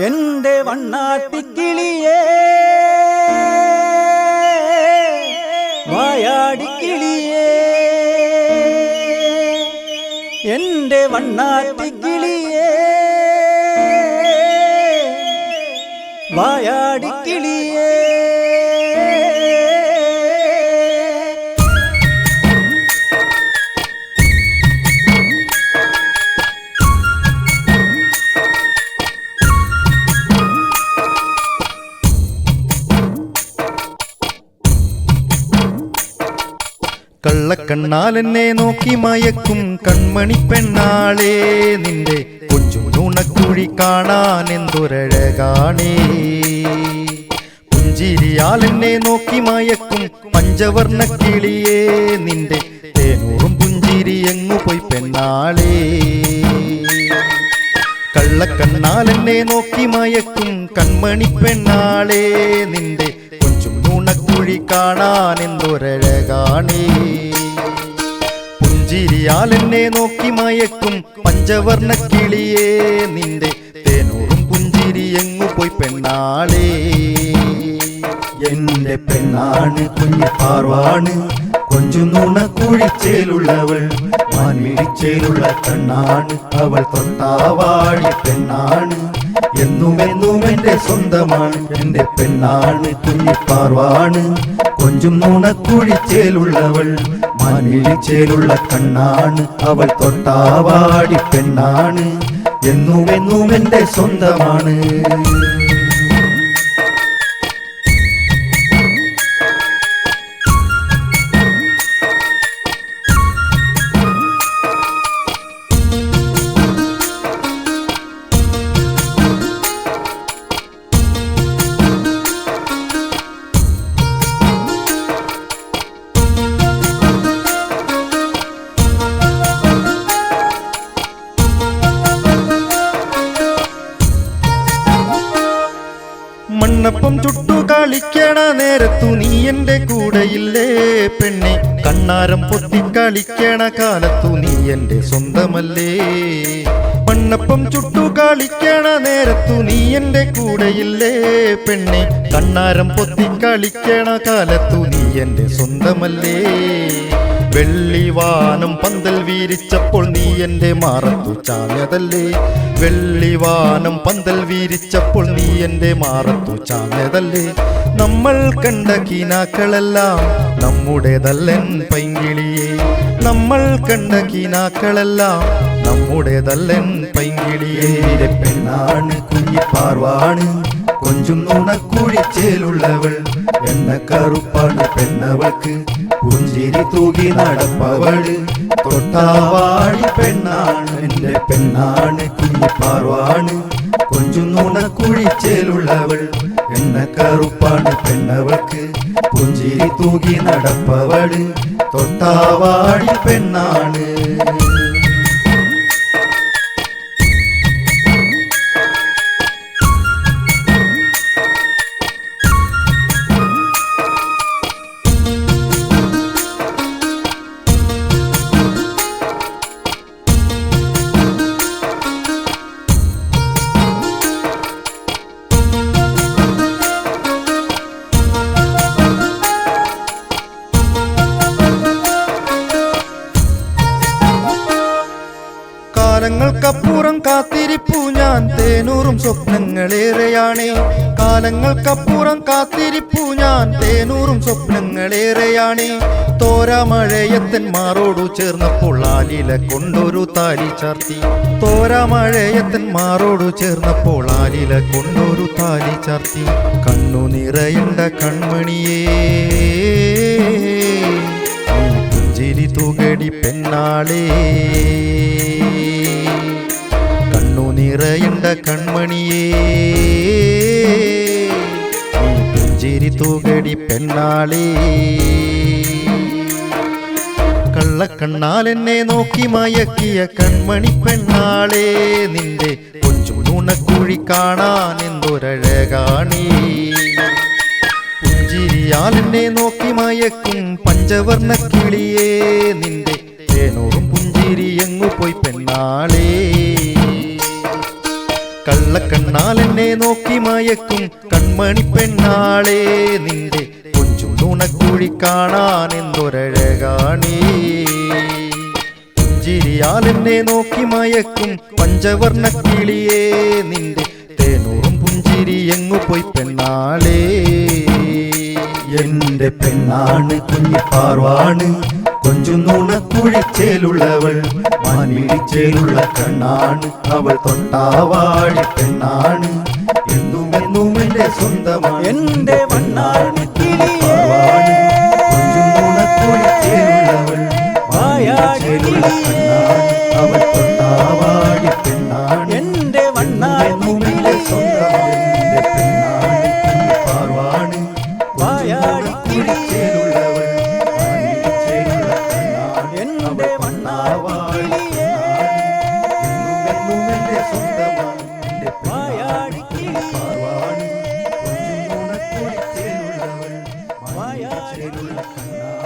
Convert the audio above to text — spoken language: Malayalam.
എന്റെ വണ്ണാട്ടിക്കിളിയേ വായാടിക്കിളിയേ. എന്റെ വണ്ണാട്ടിക്കിളിയേ വായാടിക്കിളിയേ. കള്ളക്കണ്ണാൽ എന്നെ നോക്കി മയക്കും കൺമണി പെണ്ണാളേ. നിന്റെ കൊഞ്ചു നുണക്കുഴി കാണാൻ എന്തൊരഴകാണേ. പുഞ്ചിരിയാൽ എന്നെ നോക്കി മയക്കും പഞ്ചവർണ കിളിയേ. നിന്റെ തേനൂറും പുഞ്ചിരി എങ്ങു പോയി പെണ്ണാളേ. കള്ളക്കണ്ണാൽ എന്നെ നോക്കി മയക്കും കൺമണി പെണ്ണാളേ. നിന്റെ നുണക്കുഴി കാണാൻ എന്തൊരഴകാണേ? പുഞ്ചിരിയാൽ എന്നെ നോക്കി മയക്കും പഞ്ചവർണ കിളിയേ. നിന്റെ തേനൂറും പുഞ്ചിരി എങ്ങു പോയി പെണ്ണാളേ? എന്റെ പെണ്ണാണ് കുഞ്ഞു പാർവാണ്. കൊഞ്ചു നുണ കുഴിച്ചേലുള്ളവൾ മാൻമിഴിച്ചേലുള്ള കണ്ണാണ്. അവൾ തൊട്ടാവാടി പെണ്ണാണ്. എന്നും എന്നും എന്റെ സ്വന്തമാണ്. എന്റെ പെണ്ണാണ് കുഞ്ഞിപ്പാർവാണ് പാർവാണ് കൊഞ്ചും നൂണ കുഴിച്ചേലുള്ളവൾ മാൻമിഴിച്ചേലുള്ള കണ്ണാണ്. അവൾ തൊട്ടാവാടി പെണ്ണാണ്. എന്നും എന്നും എന്റെ സ്വന്തമാണ്. കളിക്കണ നേരത്തു നീ എന്റെ കൂടെയില്ലേ പെണ്ണെ. കണ്ണാരം പൊത്തി കളിക്കണ കാലത്തു നീ എന്റെ സ്വന്തമല്ലേ. മണ്ണപ്പം ചുട്ടു കളിക്കണ നേരത്തു നീ എന്റെ കൂടെയില്ലേ പെണ്ണെ. കണ്ണാരം പൊത്തി കളിക്കണ കാലത്തു നീ എന്റെ സ്വന്തമല്ലേ. വെള്ളിവാനം പന്തൽ വീരിച്ചപ്പോൾ നീ എന്റെ മാറത്തു ചാഞ്ഞതല്ലേ? വെള്ളിവാനം പന്തൽ വീരിച്ചപ്പോൾ നീ എന്റെ മാറത്തു ചാഞ്ഞതല്ലേ? നമ്മൾ കണ്ട കീനാക്കളെല്ലാം നമ്മുടേതല്ലൻ പൈങ്കിളിയെ. നമ്മൾ കണ്ട കീനാക്കളെല്ലാം നമ്മുടേതല്ലൻ പൈങ്കിളിയെ. പെണ്ണാണ് കുഞ്ഞിപ്പാർവാണ് കൊഞ്ചും നുണക്കുഴിച്ചേലുള്ളവൾ എന്ന കറുപ്പാണ് പെണ്ണവൾക്ക്. പുഞ്ചിരി തൂകി നടപ്പവൾ. തൊട്ടാവാടി പെണ്ണാണ് എന്റെ പെണ്ണാണ് കുഞ്ഞിപ്പാർവാണ്. കൊഞ്ചും നുണക്കുഴിച്ചേലുള്ളവൾ എന്ന കറുപ്പാണ് പെണ്ണവൾക്ക്. പുഞ്ചിരി തൂകി നടപ്പവൾ തൊട്ടാവാടി പെണ്ണാണ്. കാലങ്ങൾക്കപ്പുറം കാത്തിരിപ്പു ഞാൻ. തേനൂറും സ്വപ്നങ്ങളേറെയാണ്. കാലങ്ങൾക്കപ്പുറം കാത്തിരിപ്പു ഞാൻ. തേനൂറും സ്വപ്നങ്ങളേറെയാണ്. തോരാമഴയത്തൻ മാറോടു ചേർന്നപ്പോൾ ആലില കൊണ്ടൊരു താലി ചാർത്തി. തോരാമഴയത്തൻ ചേർന്നപ്പോൾ ആലില കൊണ്ടൊരു താലി ചാർത്തി. കണ്ണു നിറയണ്ട കൺമണിയേ ി. തുകടി പെണ്ണാളേ. കണ്ണു നിറയണ്ട കൺമണിയേ. തുകടി പെണ്ണാളേ. കള്ളക്കണ്ണാൽ എന്നെ നോക്കി മയക്കിയ കൺമണി പെണ്ണാളേ. നിന്റെ കൊച്ചു നുണക്കുഴി കാണാൻ എന്തൊരഴകാണീ. പുഞ്ചിരിയാൽ എന്നെ നോക്കി മയക്കും പഞ്ചവർണ കിളിയേ മയക്കും കൺമണി പെണ്ണാളെ നിന്റെ കൊഞ്ചും നുണക്കുഴി കാണാൻ എന്തൊരഴകാണേ. എന്നെ നോക്കി മയക്കും പഞ്ചവർണ കിളിയേ നിന്റെ തേനൂറും പുഞ്ചിരി എങ്ങു പോയി പെണ്ണാളേ. എന്റെ പെണ്ണാണ് കുഞ്ഞിപ്പാർവാണ് കൊഞ്ചും നുണക്കുഴിച്ചേലുള്ളവൾ മാനിടിച്ചേലുള്ള കണ്ണാണ്. അവൾ തൊട്ടാവാഴി പെണ്ണാണ്. എന്നും എന്നും എന്റെ സ്വന്തമാണ് എന്റെ മണ്ണാൾ അവൾ തൊട്ടാവാടി പെണ്ണാണ്. നുണക്കുഴിച്ചേലുള്ളവൾ